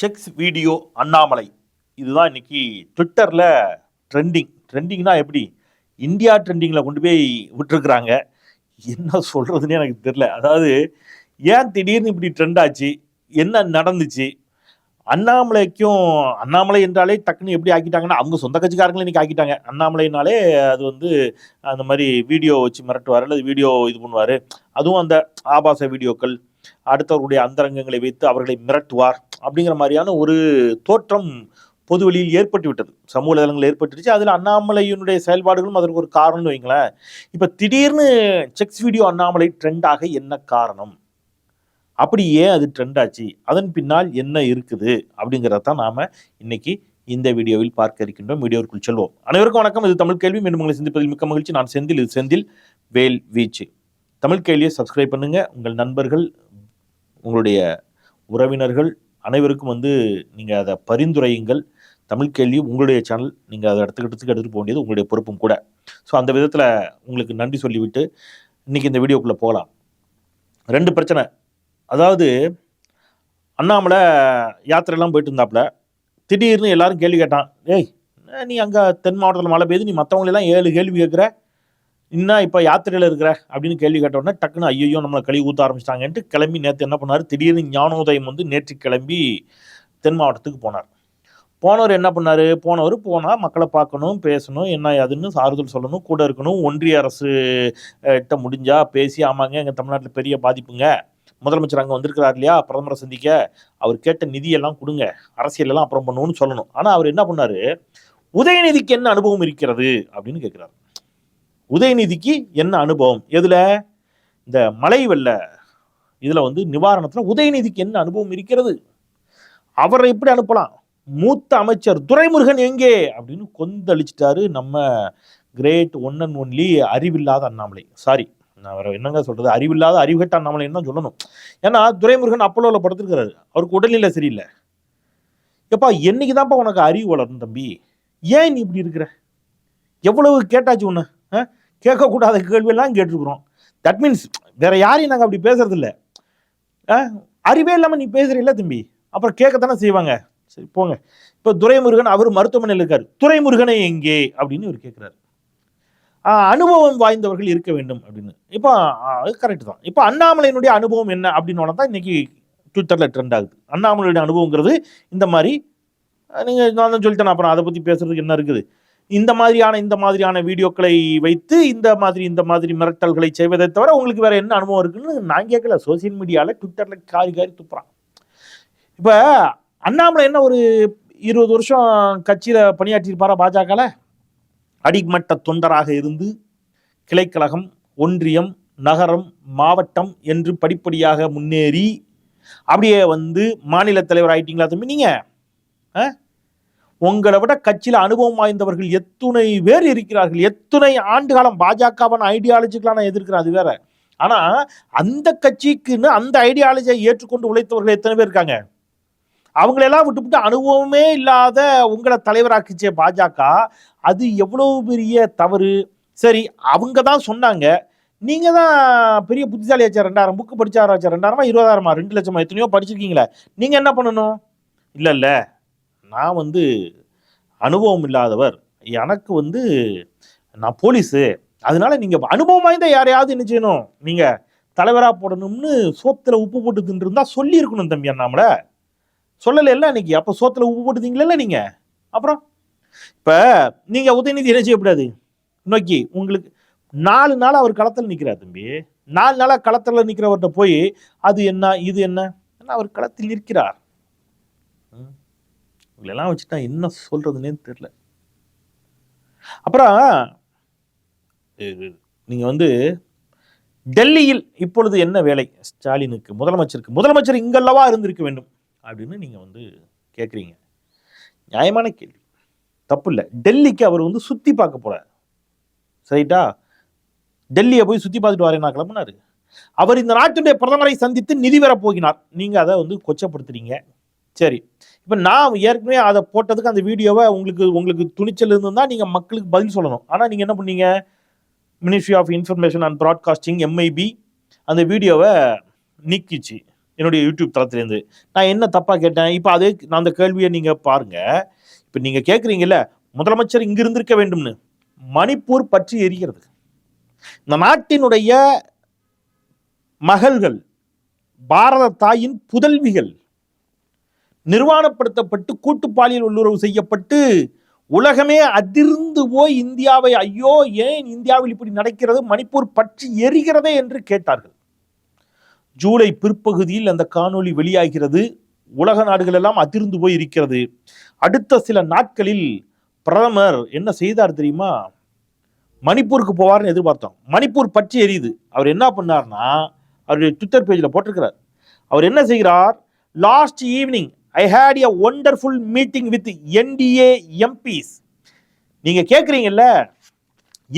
Sex video Annamalai. இதுதான் இன்னைக்கு ட்விட்டரில் ட்ரெண்டிங் ட்ரெண்டிங்னா எப்படி? இந்தியா ட்ரெண்டிங்கில் கொண்டு போய் விட்டுருக்குறாங்க. என்ன சொல்கிறதுனே எனக்கு தெரில அதாவது ஏன் திடீர்னு இப்படி ட்ரெண்ட் ஆச்சு? என்ன நடந்துச்சு? அண்ணாமலைக்கும் அண்ணாமலை என்றாலே டக்குன்னு எப்படி ஆக்கிட்டாங்கன்னா அவங்க சொந்த கட்சிக்காரங்களும் இன்றைக்கி ஆக்கிட்டாங்க. அண்ணாமலைனாலே அது வந்து அந்த மாதிரி வீடியோ வச்சு மிரட்டுவார் அல்லது வீடியோ இது பண்ணுவார். அதுவும் அந்த ஆபாச வீடியோக்கள் அடுத்தவர்களுடைய அந்தரங்கங்களை வைத்து அவர்களை மிரட்டுவார் அப்படிங்கிற மாதிரியான ஒரு தோற்றம் பொதுவெளியில் ஏற்பட்டு விட்டது சமூக வலைதளங்கள் ஏற்பட்டுருச்சு அதில் அண்ணாமலையினுடைய செயல்பாடுகளும் அதற்கு ஒரு காரணம்னு வைங்களேன். இப்போ திடீர்னு செக்ஸ் வீடியோ அண்ணாமலை ட்ரெண்டாக என்ன காரணம்? அப்படி ஏன் அது ட்ரெண்ட் ஆச்சு? அதன் பின்னால் என்ன இருக்குது? அப்படிங்கிறத தான் நாம் இன்னைக்கு இந்த வீடியோவில் பார்க்க இருக்கின்றோம். வீடியோவிற்குள் செல்வோம். அனைவருக்கும் வணக்கம். இது தமிழ் கேள்வி. மீண்டும் உங்களை சந்திப்பதில் மிக்க மகிழ்ச்சி. நான் செந்தில். இது செந்தில் வேல் வீச்சு தமிழ் கேள்வியை சப்ஸ்கிரைப் பண்ணுங்கள் உங்கள் நண்பர்கள் உங்களுடைய உறவினர்கள் அனைவருக்கும் வந்து நீங்கள் அதை பரிந்துரையுங்கள். தமிழ் கேள்வி உங்களுடைய சேனல் நீங்கள் அதை இடத்துக்கு எடுத்துகிட்டு போக வேண்டியது உங்களுடைய பொறுப்பும் கூட. ஸோ அந்த விதத்தில் உங்களுக்கு நன்றி சொல்லிவிட்டு இன்றைக்கி இந்த வீடியோக்குள்ளே போகலாம். ரெண்டு பிரச்சனை. அதாவது அண்ணாமலை யாத்திரையெல்லாம் போயிட்டு இருந்தாப்புல திடீர்னு எல்லாரும் கேள்வி கேட்டான் ஏய் நீ அங்கே தென் மாவட்டத்தில் மழை பெய்யுது நீ மற்றவங்களெல்லாம் ஏழு கேள்வி கேட்குற? இன்னும் இப்போ யாத்திரையில் இருக்கிற? அப்படின்னு கேள்வி கேட்டோடனே டக்குன்னு ஐயோ நம்மளை கழுவி ஊற்ற ஆரம்பிச்சிட்டாங்கன்ட்டு கிளம்பி நேற்று என்ன பண்ணார்? திடீர்னு ஞானோதயம் வந்து நேற்று கிளம்பி தென் மாவட்டத்துக்கு போனார். போனவர் என்ன பண்ணார்? போனவர் போனால் மக்களை பார்க்கணும் பேசணும் என்ன அதுன்னு சாறுதல் சொல்லணும் கூட இருக்கணும் ஒன்றிய அரசு கிட்ட முடிஞ்சால் பேசி ஆமாங்க எங்கள் தமிழ்நாட்டில் பெரிய பாதிப்புங்க. முதலமைச்சர் அங்கே வந்திருக்கிறார் இல்லையா? பிரதமரை சந்திக்க. அவர் கேட்ட நிதியெல்லாம் கொடுங்க. அரசியலெல்லாம் அப்புறம் பண்ணணும்னு சொல்லணும். ஆனால் அவர் என்ன பண்ணார்? உதயநிதிக்கு என்ன அனுபவம் இருக்கிறது? அப்படின்னு கேட்குறாரு உதயநிதிக்கு என்ன அனுபவம்? எதில்? இந்த மழை வெள்ள இதில் வந்து நிவாரணத்தில் உதயநிதிக்கு என்ன அனுபவம் இருக்கிறது? அவரை எப்படி அனுப்பலாம்? மூத்த அமைச்சர் துரைமுருகன் எங்கே? அப்படின்னு கொந்தளிச்சிட்டாரு நம்ம கிரேட் ஒன் அண்ட் ஒன்லி அறிவில்லாத அண்ணாமலை. சாரி நான் வேற என்னங்க சொல்றது? அறிவில்லாத அறிவுகட்ட அண்ணாமலைன்னு தான் சொல்லணும். ஏன்னா துரைமுருகன் அப்போலோவில் படுத்திருக்கிறாரு. அவருக்கு உடல்நிலை சரியில்லை. எப்பா என்னைக்கு தான்ப்பா உனக்கு அறிவு வளரும் தம்பி? ஏன் நீ இப்படி இருக்கிற? எவ்வளவு கேட்டாச்சு உன்னை? ஆ? கேட்கக்கூடாத கேள்வியெல்லாம் கேட்டிருக்கிறோம். தட் மீன்ஸ் வேற யாரையும் நாங்கள் அப்படி பேசுறது இல்லை ஆ? அறிவே இல்லாமல் நீ பேசுறீல்ல தம்பி. அப்புறம் கேட்கத்தானே செய்வாங்க. சரி போங்க. இப்போ துரைமுருகன் அவர் மருத்துவமனையில் இருக்கார். துரைமுருகனை எங்கே? அப்படின்னு இவர் கேட்குறாரு. அனுபவம் வாய்ந்தவர்கள் இருக்க வேண்டும் அப்படின்னு. இப்போ அது கரெக்ட் தான். இப்போ அண்ணாமலையினுடைய அனுபவம் என்ன அப்படின்னு தான் இன்னைக்கு ட்விட்டரில் ட்ரெண்ட் ஆகுது. அண்ணாமலையுடைய அனுபவங்கிறது இந்த மாதிரி நீங்கள் நான் தான் சொல்லிட்டேன் அப்புறம் அதை பற்றி பேசுறதுக்கு என்ன இருக்குது? இந்த மாதிரியான இந்த மாதிரியான வீடியோக்களை வைத்து இந்த மாதிரி இந்த மாதிரி மிரட்டல்களை செய்வதை தவிர உங்களுக்கு வேற என்ன அனுபவம் இருக்குன்னு நான் கேட்கல. சோசியல் மீடியாவில் ட்விட்டரில் காரி காரி துப்புறான். இப்போ அண்ணாமலை என்ன ஒரு இருபது வருஷம் கட்சியில் பணியாற்றியிருப்பாரா பாஜகவில் அடிமட்ட தொண்டராக இருந்து கிளைக்கழகம் ஒன்றியம் நகரம் மாவட்டம் என்று படிப்படியாக முன்னேறி அப்படியே வந்து மாநில தலைவர் ஆயிட்டீங்களா தம்பி நீங்கள் ஆ? உங்களை விட கட்சியில் அனுபவம் வாய்ந்தவர்கள் எத்துணை பேர் இருக்கிறார்கள். எத்துணை ஆண்டு காலம் பாஜகவான ஐடியாலஜிக்கெலாம் நான் எதிர்க்கிறேன் அது வேற. ஆனால் அந்த கட்சிக்குன்னு அந்த ஐடியாலஜியை ஏற்றுக்கொண்டு உழைத்தவர்கள் எத்தனை பேர் இருக்காங்க? அவங்களெல்லாம் விட்டுவிட்டு அனுபவமே இல்லாத உங்களை தலைவராக்குச்சே பாஜக. அது எவ்வளோ பெரிய தவறு? சரி அவங்க தான் சொன்னாங்க. நீங்கள் தான் பெரிய புத்திசாலியாச்சா ரெண்டாயிரம் புக்கு படிச்சாராச்சா ரெண்டாயிரமா இருபதாயிரமா ரெண்டு லட்சமா எத்தனையோ படிச்சிருக்கீங்களே. நீங்கள் என்ன பண்ணணும்? இல்லை இல்லை. நான் வந்து அனுபவம் இல்லாதவர். எனக்கு வந்து நான் போலீஸு. அதனால நீங்கள் அனுபவம் வாய்ந்த யாரையாவது என்ன செய்யணும்? நீங்கள் தலைவராக போடணும்னு சோத்தில் உப்பு போட்டு தின்றுருந்தா சொல்லியிருக்கணும் தம்பி அண்ணாமல. சொல்லலை இல்லை இன்னைக்கு? அப்போ சோத்தில் உப்பு போட்டுதீங்களா நீங்கள் அப்புறம்? இப்போ நீங்கள் உதயநிதி என்ன செய்யக்கூடாது? நோக்கி உங்களுக்கு நாலு நாள் அவர் களத்தில் நிற்கிறார் தம்பி. நாலு நாளாக களத்தில் நிற்கிறவர்கிட்ட போய் அது என்ன? இது என்ன அவர் களத்தில் நிற்கிறார். இவங்களெல்லாம் வச்சுட்டா என்ன சொல்கிறதுனே தெரியல அப்புறம் நீங்கள் வந்து டெல்லியில் இப்பொழுது என்ன வேலை? ஸ்டாலினுக்கு முதலமைச்சருக்கு முதலமைச்சர் இங்கல்லவா இருந்திருக்க வேண்டும் அப்படின்னு நீங்கள் வந்து கேட்குறீங்க நியாயமான கேள்வி. தப்பு இல்லை. டெல்லிக்கு அவர் வந்து சுற்றி பார்க்க போகிறார் சரிட்டா? டெல்லியை போய் சுற்றி பார்த்துட்டு வரேன் நான் கிளம்புனாரு. அவர் இந்த நாட்டுடைய பிரதமரை சந்தித்து நிதி பெற போகினார் நீங்கள் அதை வந்து கொச்சப்படுத்துறீங்க. சரி. இப்போ நான் ஏற்கனவே அதை போட்டதுக்கு அந்த வீடியோவை உங்களுக்கு உங்களுக்கு துணிச்சல் இருந்திருந்தா நீங்கள் மக்களுக்கு பதில் சொல்லணும். ஆனால் நீங்கள் என்ன பண்ணீங்க? Ministry of information and broadcasting MIB அந்த வீடியோவை நீக்கிச்சு. என்னுடைய யூடியூப் தளத்துலேருந்து. நான் என்ன தப்பாக கேட்டேன்? இப்போ அதே நான் அந்த கேள்வியை நீங்கள் பாருங்கள் இப்போ நீங்கள் கேட்குறீங்கல்ல முதலமைச்சர் இங்கே இருந்திருக்க வேண்டும்னு. மணிப்பூர் பற்றி எரிகிறது. இந்த நாட்டினுடைய மகள்கள் பாரத தாயின் புதல்விகள் நிர்வாணப்படுத்தப்பட்டு கூட்டு பாலியல் செய்யப்பட்டு உலகமே அதிர்ந்து போய் இந்தியாவை ஐயோ ஏன் இந்தியாவில் இப்படி நடக்கிறது? மணிப்பூர் பற்றி எரிகிறதே என்று கேட்டார்கள். ஜூலை பிற்பகுதியில் அந்த காணொளி வெளியாகிறது. உலக நாடுகள் எல்லாம் அதிர்ந்து போய் இருக்கிறது. அடுத்த சில நாட்களில் பிரதமர் என்ன செய்தார் தெரியுமா? மணிப்பூருக்கு போவார்னு எதிர்பார்த்தோம். மணிப்பூர் பற்றி எரியுது. அவர் என்ன பண்ணார்னா அவருடைய ட்விட்டர் பேஜில் போட்டிருக்கிறார். அவர் என்ன செய்கிறார்? Last evening I had a wonderful meeting with NDA MPs நீங்கள் கேட்குறீங்கல்ல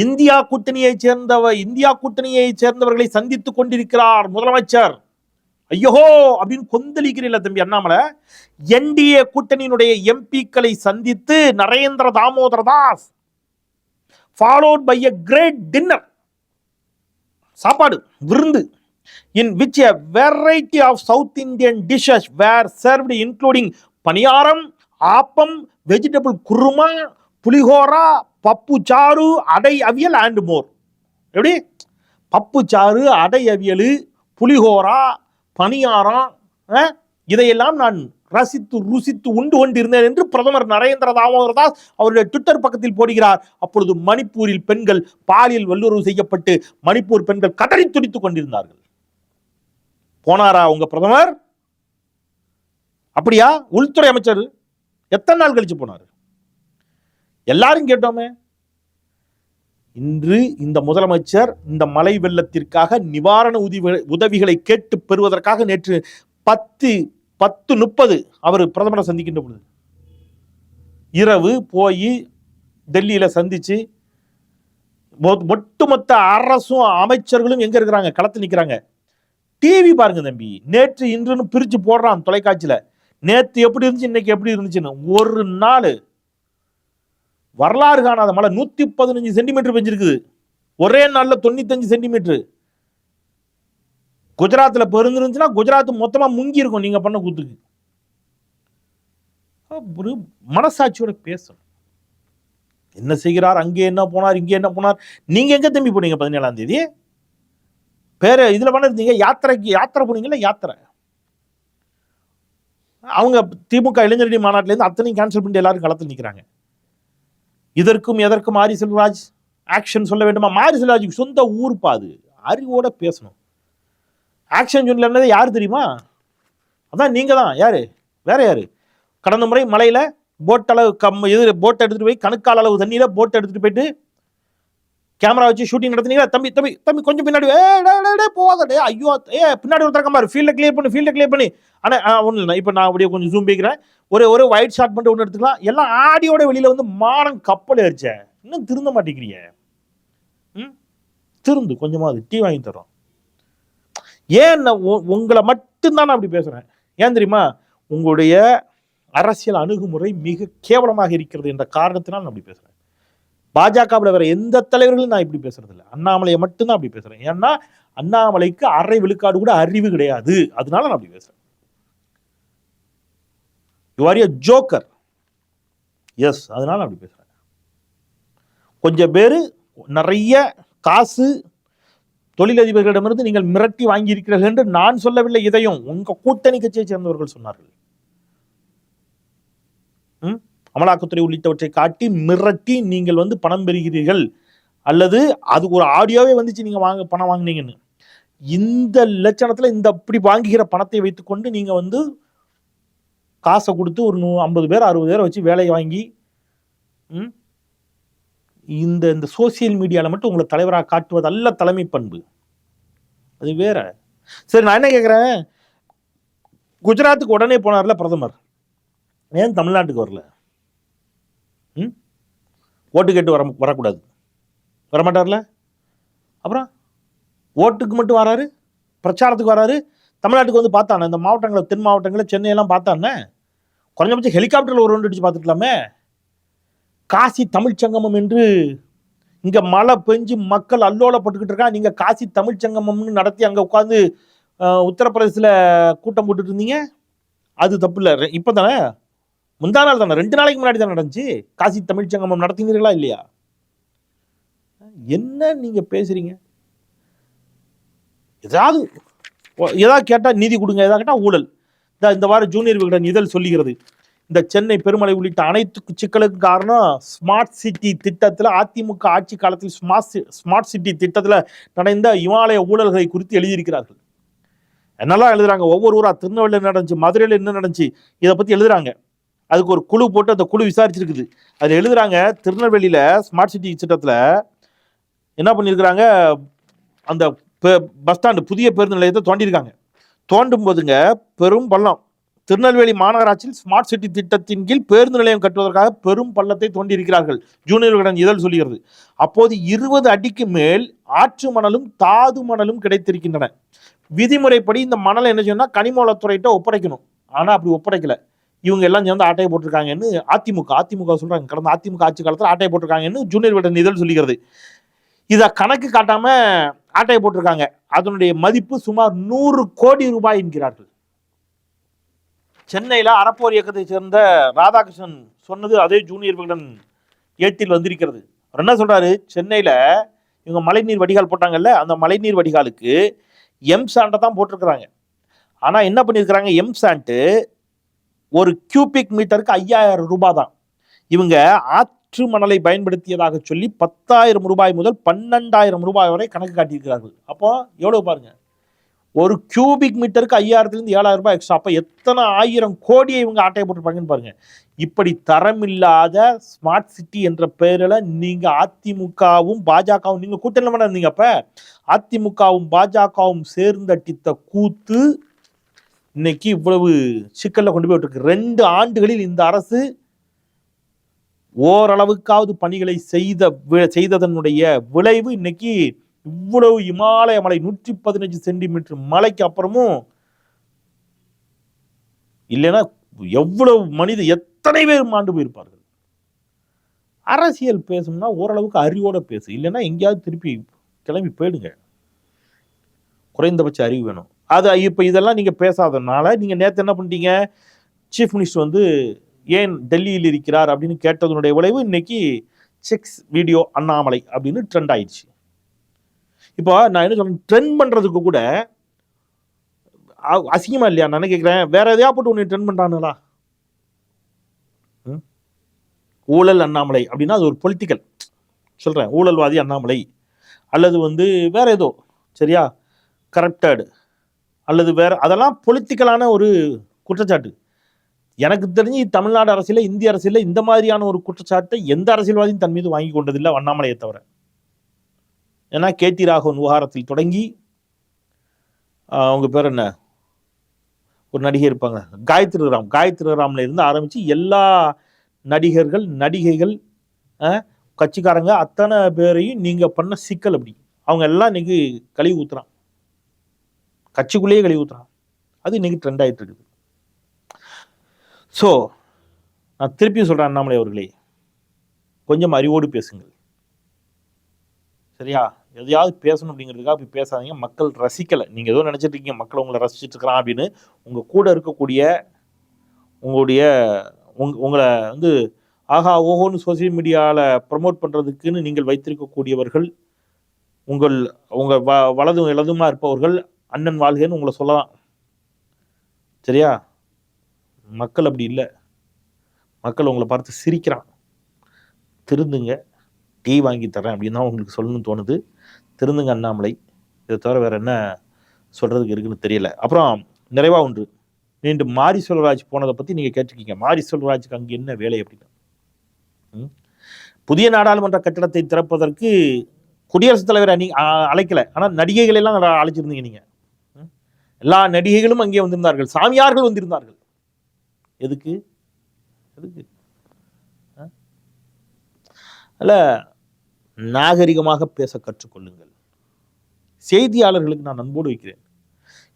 இந்தியா கூட்டணியை சேர்ந்தவ இந்தியா கூட்டணியை சேர்ந்தவர்களை சந்தித்துக் கொண்டிருக்கிறார் முதலமைச்சர். ஐயோ அப்படின்னு கொந்தளிக்கிறீல்ல தம்பி அண்ணாமலை. என்டிஏ கூட்டணியினுடைய எம்பிக்களை சந்தித்து Narendra Damodar Das followed by a great dinner சாப்பாடு விருந்து. In which a variety of South Indian dishes were served including paniyaram appam vegetable kurma pulihora pappu saaru adai aviyal and more எப்படி? பப்பு சாறு அடை அவியல் புலிஹோரா பணியாரம் இதையெல்லாம் நான் ரசித்து ருசித்து உண்டு கொண்டிருந்தேன் என்று பிரதமர் நரேந்திர தாமோதர் தாஸ் அவருடைய ட்விட்டர் பக்கத்தில் போடுகிறார். அப்பொழுது மணிப்பூரில் பெண்கள் பாலியல் வல்லுறவு செய்யப்பட்டு மணிப்பூர் பெண்கள் கதறி துடித்துக் கொண்டிருந்தார்கள். போனாரா உங்க பிரதமர்? அப்படியா? உள்துறை அமைச்சர் எத்தனை நாள் கழிச்சு போனார்? எல்லாரும் கேட்டோமே. இன்று இந்த முதலமைச்சர் இந்த மழை வெள்ளத்திற்காக நிவாரண உதவி உதவிகளை கேட்டு பெறுவதற்காக நேற்று பத்து பத்து முப்பது அவர் பிரதமரை சந்திக்கின்ற பொழுது. இரவு போய் டெல்லியில சந்திச்சு மொ- ஒட்டுமொத்த அரசும் அமைச்சர்களும் எங்க இருக்கிறாங்க? களத்தில் நிற்கிறாங்க டிவி பாருங்க தம்பி. நேற்று இன்றுன்னு பிரிச்சு போடுறான் தொலைக்காட்சியில. நேத்து எப்படி இருந்துச்சு இன்னைக்கு எப்படி இருந்துச்சுன்னு. ஒரு நாள் வரலாறு காணாத மழை. நூத்தி பதினஞ்சு சென்டிமீட்டர் பெஞ்சிருக்குது. ஒரே நாளில் தொண்ணூத்தஞ்சு சென்டிமீட்டர். குஜராத்தில் பெருந்துருந்துச்சுன்னா குஜராத் மொத்தமாக முங்கி இருக்கும் நீங்கள் பண்ண கூத்துக்கு. ஒரு மனசாட்சியோட பேசணும். என்ன செய்கிறார் அங்கே என்ன போனார் இங்கே என்ன போனார்? நீங்கள் எங்கே தம்பி போனீங்க பதினேழாம் தேதி? பேர் இதில் பண்ணிருந்தீங்க யாத்திரைக்கு யாத்திரை போனீங்கல்ல? யாத்திரை. அவங்க திமுக இளைஞரணி மாநாட்டிலேருந்து அத்தனையும் கேன்சல் பண்ணிட்டு எல்லாரும் களத்தில் நிக்கிறாங்க. இதற்கும் எதற்கும் மாரி செல்வராஜ்? ஆக்ஷன் சொல்ல வேண்டுமா? மாரி செல்வராஜுக்கு சொந்த ஊர்ப்பா அது. அறிவோட பேசணும். ஆக்ஷன் சொன்னது யார் தெரியுமா? அதான் நீங்கள் தான். யார்? வேற யார்? கடந்த முறை மலையில் போட் அளவு கம் இது போட்டை எடுத்துகிட்டு போய் கணுக்கால் அளவு தண்ணியில் போட்டை எடுத்துட்டு போயிட்டு கேமரா வச்சு ஷூட்டிங் நடத்துனீங்க தம்பி தம்பி தம்பி கொஞ்சம் பின்னாடி ஏ போகாத ஐயோ ஏ பின்னாடி ஒருத்தர் கம்மாரு ஃபீல்டை கிளியர் பண்ணி ஃபீல்டை கிளியர் பண்ணி. ஆனால் ஒன்றும் இல்லை இப்போ நான் அப்படியே கொஞ்சம் ஜூம் பேக்கிறேன் ஒரு ஒரு ஒயிட் ஷாட் பண்ணிட்டு ஒன்று எடுத்துக்கலாம். எல்லாம் ஆடியோட வெளியில் வந்து மானம் கப்பல் ஏறிச்சேன் இன்னும் திருந்த மாட்டேங்கிறியே ம்? திருந்து கொஞ்சமாவது டீ வாங்கி தரோம் ஏன் நான் உங்களை மட்டும்தான் நான் அப்படி பேசுகிறேன் ஏன் தெரியுமா? உங்களுடைய அரசியல் அணுகுமுறை மிக கேவலமாக இருக்கிறது என்ற காரணத்தினால் நான் அப்படி பேசுகிறேன் பாஜகவில் வேற எந்த தலைவர்களும் நான் இப்படி பேசுறது இல்லை அண்ணாமலையை மட்டும்தான் அப்படி பேசுறேன். ஏன்னா அண்ணாமலைக்கு அரை விழுக்காடு கூட அறிவு கிடையாது. அதனால நான் அப்படி பேசுறேன். You are a joker yes அதனால நான் அப்படி பேசுறேன். கொஞ்சம் பேர் நிறைய காசு தொழிலதிபர்களிடமிருந்து நீங்கள் மிரட்டி வாங்கியிருக்கிறீர்கள் என்று நான் சொல்லவில்லை இதையும் உங்க கூட்டணி கட்சியை சேர்ந்தவர்கள் சொன்னார்கள். ம்? அமலாக்கத்துறை உள்ளிட்டவற்றை காட்டி மிரட்டி நீங்கள் வந்து பணம் பெறுகிறீர்கள். அல்லது அது ஒரு ஆடியோவே வந்துச்சு நீங்கள் வாங்க பணம் வாங்குனீங்கன்னு. இந்த லட்சணத்தில் இந்த அப்படி வாங்குகிற பணத்தை வைத்துக்கொண்டு நீங்கள் வந்து காசை கொடுத்து ஒரு நூ ஐம்பது பேர் அறுபது பேரை வச்சு வேலையை வாங்கி இந்த இந்த சோசியல் மீடியாவில் மட்டும் உங்களை தலைவராக காட்டுவது அல்ல தலைமை பண்பு. அது வேற. சரி நான் என்ன கேட்குறேன் குஜராத்துக்கு உடனே போனார்ல பிரதமர். ஏன் தமிழ்நாட்டுக்கு வரல? ம்? ஓட்டு கேட்டு வர வரக்கூடாது. வரமாட்டார்ல? அப்புறம் ஓட்டுக்கு மட்டும் வராரு பிரச்சாரத்துக்கு வராரு. தமிழ்நாட்டுக்கு வந்து பார்த்தானே இந்த மாவட்டங்களை தென் மாவட்டங்களை சென்னையெல்லாம் பார்த்தானே? குறைஞ்சபட்சம் ஹெலிகாப்டரில் ஒரு ஒன்று அடிச்சு பார்த்துக்கலாமே. காசி தமிழ்ச்சங்கமம் என்று இங்கே மழை பெஞ்சு மக்கள் அல்லோலப்பட்டுக்கிட்டு இருக்கான் நீங்கள் காசி தமிழ்ச்சங்கமம்னு நடத்தி அங்கே உட்காந்து அஹ், கூட்டம் போட்டுட்டு இருந்தீங்க? அது தப்பு இல்லை. இப்போ தானே? முந்தா நாள் தானே? ரெண்டு நாளைக்கு முன்னாடி தான் நடந்துச்சு? காசி தமிழ்ச்சங்கமம் நடத்தினீர்களா இல்லையா? என்ன நீங்க பேசுறீங்க? ஏதாவது ஏதாவது கேட்டால் நிதி கொடுங்க ஏதாவது கேட்டால் ஊழல். இந்த இந்த வாரம் ஜூனியர் விகடன் இதழ் சொல்லுகிறது. இந்த சென்னை பெருமலை உள்ளிட்ட அனைத்து சிக்கலுக்கு காரணம் ஸ்மார்ட் சிட்டி திட்டத்தில் அதிமுக ஆட்சி காலத்தில் ஸ்மார்ட் ஸ்மார்ட் சிட்டி திட்டத்தில் நடந்த இமாலய ஊழல்களை குறித்து எழுதியிருக்கிறார்கள். என்னெல்லாம் எழுதுறாங்க? ஒவ்வொரு ஊரா திருநெல்வேலியில் நடந்துச்சு? மதுரையில் என்ன நடந்துச்சு? இதை பற்றி எழுதுறாங்க. அதுக்கு ஒரு குழு போட்டு அந்த குழு விசாரிச்சிருக்குது. அது எழுதுறாங்க திருநெல்வேலியில் ஸ்மார்ட் சிட்டி திட்டத்தில் என்ன பண்ணியிருக்கிறாங்க அந்த பஸ் ஸ்டாண்டு புதிய பேருந்து நிலையத்தை தோண்டியிருக்காங்க தோண்டும் போதுங்க பெரும் பள்ளம். திருநெல்வேலி மாநகராட்சியில் ஸ்மார்ட் சிட்டி திட்டத்தின் கீழ் பேருந்து நிலையம் கட்டுவதற்காக பெரும் பள்ளத்தை தோண்டியிருக்கிறார்கள். ஜூனியர் விகடன் இதழ் சொல்கிறது. அப்போது இருபது அடிக்கு மேல் ஆற்று மணலும் தாது மணலும் கிடைத்திருக்கின்றன. விதிமுறைப்படி இந்த மணலை என்ன சொன்னால் கனிமவளத்துறையிட்ட ஒப்படைக்கணும். ஆனால் அப்படி ஒப்படைக்கலை. இவங்க எல்லாம் சேர்ந்து ஆட்டையை போட்டிருக்காங்கன்னு அதிமுக அதிமுக சொல்றாங்க. கடந்த அதிமுக ஆட்சி காலத்தில் ஆட்டையை போட்டிருக்காங்கன்னு ஜூனியர் விட இதழ் சொல்லுகிறது இதை கணக்கு காட்டாம ஆட்டையை போட்டிருக்காங்க. அதனுடைய மதிப்பு சுமார் நூறு கோடி ரூபாய் என்கிறார்கள். சென்னையில் அறப்போர் இயக்கத்தை சேர்ந்த ராதாகிருஷ்ணன் சொன்னது அதே ஜூனியர் விகடன் ஏட்டில் வந்திருக்கிறது. அவர் என்ன சொல்கிறாரு சென்னையில் இவங்க மழைநீர் வடிகால் போட்டாங்கல்ல அந்த மழைநீர் வடிகாலுக்கு எம் சாண்டை தான் போட்டிருக்கிறாங்க. ஆனால் என்ன பண்ணியிருக்கிறாங்க? எம் சாண்ட்டு ஒரு கியூபிக் மீட்டருக்கு ஐயாயிரம் ரூபாய் தான் இவங்க ஆற்று மணலை பயன்படுத்தியதாக சொல்லி பத்தாயிரம் ரூபாய் முதல் பன்னெண்டாயிரம் ரூபாய் வரை கணக்கு காட்டியிருக்கிறார்கள். அப்போ எவ்வளவு பாருங்க. ஒரு கியூபிக் மீட்டருக்கு ஐயாயிரத்துலேருந்து ஏழாயிரம் ரூபாய் எக்ஸ்ட்ரா அப்போ எத்தனை ஆயிரம் கோடியை இவங்க ஆட்டையை போட்டிருப்பாங்கன்னு பாருங்க. இப்படி தரமில்லாத ஸ்மார்ட் சிட்டி என்ற பெயரில் நீங்கள் அதிமுகவும் பாஜகவும் நீங்கள் கூட்டணி பண்ண இருந்தீங்க அதிமுகவும் பாஜகவும் சேர்ந்தட்டித்த கூத்து இன்னைக்கு இவ்வளவு சிக்கலில் கொண்டு போய் விட்டுருக்கு. ரெண்டு ஆண்டுகளில் இந்த அரசு ஓரளவுக்காவது பணிகளை செய்த வி- செய்ததனுடைய விளைவு இன்னைக்கு இவ்வளவு இமாலய மலை நூற்றி பதினஞ்சு சென்டிமீட்டர் மலைக்கு அப்புறமும் இல்லைன்னா எவ்வளவு மனித எத்தனை பேர் மாண்டு போயிருப்பார்கள்? அரசியல் பேசணும்னா ஓரளவுக்கு அறிவோட பேசு. இல்லைன்னா எங்கேயாவது திருப்பி கிளம்பி போயிடுங்க. குறைந்தபட்ச அறிவு வேணும். அது இப்போ இதெல்லாம் நீங்கள் பேசாதனால நீங்கள் நேற்று என்ன பண்ணிட்டீங்க? சீஃப் மினிஸ்டர் வந்து ஏன் டெல்லியில் இருக்கிறார் அப்படின்னு கேட்டதனுடைய விளைவு இன்னைக்கு செக்ஸ் வீடியோ அண்ணாமலை அப்படின்னு ட்ரெண்ட் ஆயிடுச்சு. இப்போ நான் என்ன சொல்றேன்? ட்ரெண்ட் பண்ணுறதுக்கு கூட அசிங்கமா இல்லையா? நான் என்ன கேட்குறேன் வேற எதையா போட்டு ஒன்று ட்ரெண்ட் பண்ணுறானுங்களா ஊழல் அண்ணாமலை அப்படின்னா அது ஒரு பொலிட்டிக்கல் சொல்கிறேன் ஊழல்வாதி அண்ணாமலை. அல்லது வந்து வேற ஏதோ சரியா? கரப்டடு அல்லது வேற அதெல்லாம் பொலிட்டிக்கலான ஒரு குற்றச்சாட்டு. எனக்கு தெரிஞ்சு தமிழ்நாடு அரசியல இந்திய அரசியல இந்த மாதிரியான ஒரு குற்றச்சாட்டை எந்த அரசியல்வாதியும் தன் மீது வாங்கி கொண்டதில்லை வண்ணாமலையை தவிர. ஏன்னா கேடி ராகவன் விவகாரத்தில் தொடங்கி அவங்க பேர் என்ன? ஒரு நடிகை இருப்பாங்க. காயத்ரி ராம் காயத்ரி ராம்ல இருந்து ஆரம்பிச்சு எல்லா நடிகர்கள் நடிகைகள் கட்சிக்காரங்க அத்தனை பேரையும் நீங்க பண்ண சிக்கல் அப்படி. அவங்க எல்லாம் இன்னைக்கு கழுவி ஊத்துறான். கட்சிக்குள்ளேயே கழிவு ஊத்துறான். அது இன்னைக்கு ட்ரெண்ட் ஆகிட்டு இருக்குது ஸோ நான் திருப்பியும் சொல்கிறேன் அண்ணாமலை அவர்களே கொஞ்சம் அறிவோடு பேசுங்கள். சரியா? எதையாவது பேசணும் அப்படிங்கிறதுக்காக போய் பேசாதீங்க. மக்கள் ரசிக்கலை. நீங்கள் ஏதோ நினச்சிட்டு இருக்கீங்க மக்கள் உங்களை ரசிச்சிட்டு இருக்கிறான் அப்படின்னு. உங்கள் கூட இருக்கக்கூடிய உங்களுடைய உங் உங்களை வந்து ஆஹா ஓஹோன்னு சோசியல் மீடியாவில் ப்ரமோட் பண்ணுறதுக்குன்னு நீங்கள் வைத்திருக்கக்கூடியவர்கள் உங்கள் உங்கள் வ வலதும் இலதுமா இருப்பவர்கள் அண்ணன் வாழ்கன்னு உங்களை சொல்லலாம். சரியா? மக்கள் அப்படி இல்லை. மக்கள் உங்களை பார்த்து சிரிக்கிறான். திருந்துங்க டீ வாங்கி தரேன் அப்படின்னு தான் உங்களுக்கு சொல்லணும்னு தோணுது. திருந்துங்க அண்ணாமலை. இதை தவிர வேறு என்ன சொல்கிறதுக்கு இருக்குன்னு தெரியல. அப்புறம் நிறைவாக ஒன்று. மீண்டும் மாரி செல்வராஜ் போனதை பற்றி நீங்கள் கேட்டிருக்கீங்க. மாரி செல்வராஜுக்கு அங்கே என்ன வேலை அப்படின்னு? ம்? புதிய நாடாளுமன்ற கட்டிடத்தை திறப்பதற்கு குடியரசுத் தலைவரை நீ அழைக்கலை. ஆனால் நடிகைகள் எல்லாம் அழைச்சிருந்தீங்க நீங்கள் எல்லா நடிகைகளும் அங்கே வந்திருந்தார்கள். சாமியார்கள் வந்திருந்தார்கள். எதுக்கு? எதுக்கு? ஆ? அல்ல நாகரிகமாக பேச கற்றுக்கொள்ளுங்கள். செய்தியாளர்களுக்கு நான் அன்போடு வைக்கிறேன்.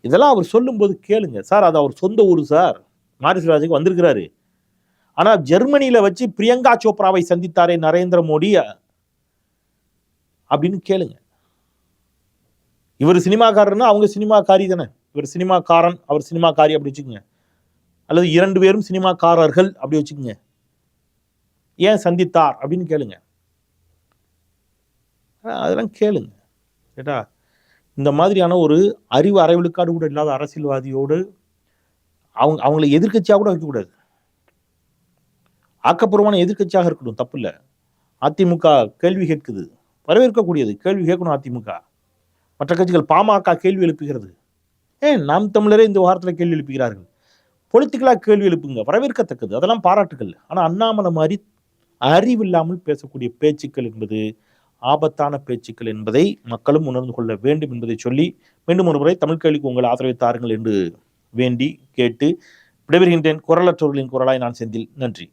இதெல்லாம் அவர் சொல்லும்போது கேளுங்க. சார் அது அவர் சொந்த ஊர் சார். மாரிஸ்வராஜுக்கு வந்திருக்கிறாரு. ஆனால் ஜெர்மனியில் வச்சு பிரியங்கா சோப்ராவை சந்தித்தாரே நரேந்திர மோடி அப்படின்னு கேளுங்க. இவர் சினிமாக்காரர்னா அவங்க சினிமாக்காரி தானே. இவர் சினிமாக்காரன் அவர் சினிமாக்காரி அப்படி வச்சுக்கோங்க. அல்லது இரண்டு பேரும் சினிமாக்காரர்கள் அப்படி வச்சுக்கோங்க. ஏன் சந்தித்தார் அப்படின்னு கேளுங்க. அதெல்லாம் கேளுங்க. கேட்டா இந்த மாதிரியான ஒரு அறிவு அரைவிழுக்காடு கூட இல்லாத அரசியல்வாதியோடு அவங்க அவங்களை எதிர்க்கட்சியாக கூட வைக்கக்கூடாது. ஆக்கப்பூர்வமான எதிர்க்கட்சியாக இருக்கணும் தப்பு இல்லை. அதிமுக கேள்வி கேட்குது. வரவேற்கக்கூடியது. கேள்வி கேட்கணும் அதிமுக. மற்ற கட்சிகள் பாமக கேள்வி எழுப்புகிறது. ஏன் நாம் தமிழரே இந்த வாரத்தில் கேள்வி எழுப்புகிறார்கள். பொலிட்டிக்கலாக கேள்வி எழுப்புங்க. வரவேற்கத்தக்கது. அதெல்லாம் பாராட்டுகள் ஆனால் அண்ணாமலை மாதிரி அறிவில்லாமல் பேசக்கூடிய பேச்சுக்கள் என்பது ஆபத்தான பேச்சுக்கள் என்பதை மக்களும் உணர்ந்து கொள்ள வேண்டும் என்பதை சொல்லி மீண்டும் ஒரு முறை தமிழ் கேள்விக்கு உங்கள் ஆதரவை தாருங்கள் என்று வேண்டி கேட்டு விடைபெறுகின்றேன். குரலற்றவர்களின் குரலாய் நான் செந்தில். நன்றி.